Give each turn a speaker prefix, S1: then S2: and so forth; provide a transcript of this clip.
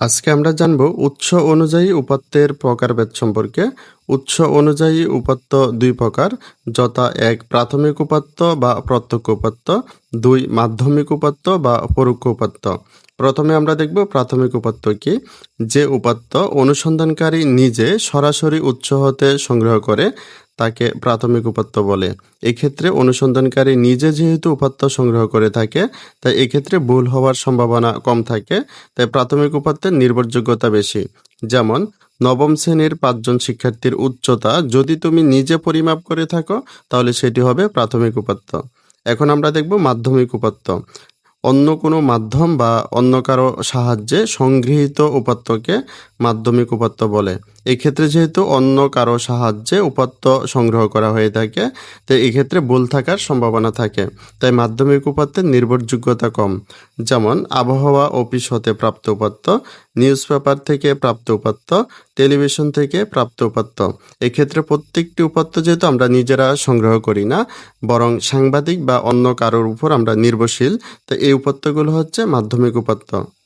S1: আজকে আমরা জানব উৎস অনুযায়ী উপাত্তের প্রকারভেদ সম্পর্কে। উৎস অনুযায়ী উপাত্ত দুই প্রকার, যথা এক প্রাথমিক উপাত্ত বা প্রত্যক্ষ উপাত্ত, দুই মাধ্যমিক উপাত্ত বা পরোক্ষ উপাত্ত। প্রথমে আমরা দেখব প্রাথমিক উপাত্ত কি। যে উপাত্ত অনুসন্ধানকারী নিজে সরাসরি উৎস হতে সংগ্রহ করে তাকে প্রাথমিক উপাত্ত বলে। এক্ষেত্রে অনুসন্ধানকারী নিজে যেহেতু উপাত্ত সংগ্রহ করে থাকে, তাই এক্ষেত্রে ভুল হওয়ার সম্ভাবনা কম থাকে, তাই প্রাথমিক উপাত্তের নির্ভরযোগ্যতা বেশি। যেমন, নবম শ্রেণির পাঁচজন শিক্ষার্থীর উচ্চতা যদি তুমি নিজে পরিমাপ করে থাকো, তাহলে সেটি হবে প্রাথমিক উপাত্ত। এখন আমরা দেখব মাধ্যমিক উপাত্ত। অন্য কোনো মাধ্যম বা অন্য কারও সাহায্যে সংগৃহীত উপাত্তকে মাধ্যমিক উপাত্ত বলে। এক্ষেত্রে যেহেতু অন্য কারও সাহায্যে উপাত্ত সংগ্রহ করা হয়ে থাকে, তো এক্ষেত্রে ভুল থাকার সম্ভাবনা থাকে। তাই মাধ্যমিক উপাত্তের নির্ভরযোগ্যতা কম। যেমন, আবহাওয়া অফিস হতে প্রাপ্ত উপাত্ত, নিউজ পেপার থেকে প্রাপ্ত উপাত্ত, টেলিভিশন থেকে প্রাপ্ত উপাত্ত। এক্ষেত্রে প্রত্যেকটি উপাত্ত যেহেতু আমরা নিজেরা সংগ্রহ করি না, বরং সাংবাদিক বা অন্য কারোর উপর আমরা নির্ভরশীল, তো এই উপাত্তগুলো হচ্ছে মাধ্যমিক উপাত্ত।